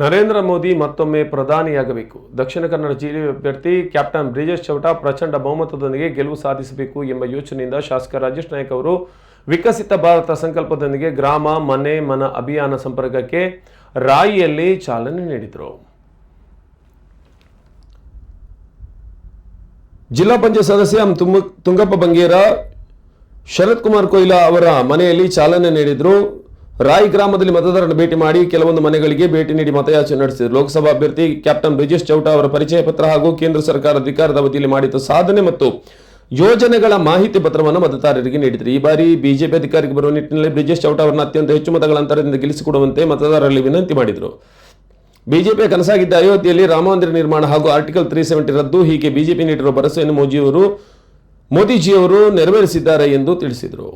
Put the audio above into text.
ನರೇಂದ್ರ ಮೋದಿ ಮತ್ತೊಮ್ಮೆ ಪ್ರಧಾನಿಯಾಗಬೇಕು. ದಕ್ಷಿಣ ಕನ್ನಡ ಜಿಲ್ಲೆ ಅಭ್ಯರ್ಥಿ ಕ್ಯಾಪ್ಟನ್ ಬ್ರಿಜೇಶ್ ಚೌಟಾ ಪ್ರಚಂಡ ಬಹುಮತದೊಂದಿಗೆ ಗೆಲುವು ಸಾಧಿಸಬೇಕು ಎಂಬ ಯೋಚನೆಯಿಂದ ಶಾಸಕ ರಾಜೇಶ್ ನಾಯ್ಕ ಅವರು ವಿಕಸಿತ ಭಾರತ ಸಂಕಲ್ಪದೊಂದಿಗೆ ಗ್ರಾಮ, ಮನೆ, ಮನ ಅಭಿಯಾನ ಸಂಪರ್ಕಕ್ಕೆ ರಾಯಿಯಲ್ಲಿ ಚಾಲನೆ ನೀಡಿದರು. ಜಿಲ್ಲಾ ಪಂಚಾಯತ್ ಸದಸ್ಯ ತುಂಗಪ್ಪ ಬಂಗೇರ ಶರತ್ ಕುಮಾರ್ ಕೊಯ್ಲಾ ಅವರ ಮನೆಯಲ್ಲಿ ಚಾಲನೆ ನೀಡಿದ್ರು. ರಾಯ್ ಗ್ರಾಮದಲ್ಲಿ ಮತದಾರರನ್ನು ಭೇಟಿ ಮಾಡಿ ಕೆಲವೊಂದು ಮನೆಗಳಿಗೆ ಭೇಟಿ ನೀಡಿ ಮತಯಾಚನೆ ನಡೆಸಿದರು. ಲೋಕಸಭಾ ಅಭ್ಯರ್ಥಿ ಕ್ಯಾಪ್ಟನ್ ಬ್ರಿಜೇಶ್ ಚೌಟಾ ಅವರ ಪರಿಚಯ ಪತ್ರ ಹಾಗೂ ಕೇಂದ್ರ ಸರ್ಕಾರ ಅಧಿಕಾರದ ಅವಧಿಯಲ್ಲಿ ಮಾಡಿದ ಸಾಧನೆ ಮತ್ತು ಯೋಜನೆಗಳ ಮಾಹಿತಿ ಪತ್ರವನ್ನು ಮತದಾರರಿಗೆ ನೀಡಿದರು. ಈ ಬಾರಿ ಬಿಜೆಪಿ ಅಧಿಕಾರಿಗೆ ಬರುವ ನಿಟ್ಟಿನಲ್ಲಿ ಬ್ರಿಜೇಶ್ ಚೌಟಾ ಅವರನ್ನು ಅತ್ಯಂತ ಹೆಚ್ಚು ಮತಗಳ ಅಂತರದಿಂದ ಗೆಲ್ಲಿಸಿಕೊಡುವಂತೆ ಮತದಾರರಲ್ಲಿ ವಿನಂತಿ ಮಾಡಿದರು. ಬಿಜೆಪಿಯ ಕನಸಾಗಿದ್ದ ಅಯೋಧ್ಯೆಯಲ್ಲಿ ರಾಮಮಂದಿರ ನಿರ್ಮಾಣ ಹಾಗೂ ಆರ್ಟಿಕಲ್ ತ್ರೀ ಸೆವೆಂಟಿ ರದ್ದು ಹೀಗೆ ಬಿಜೆಪಿ ನೀಡಿರುವ ಭರವಸೆಯನ್ನು ಮೋದಿಯವರು ಮೋದಿಜಿಯವರು ನೆರವೇರಿಸಿದ್ದಾರೆ ಎಂದು ತಿಳಿಸಿದರು.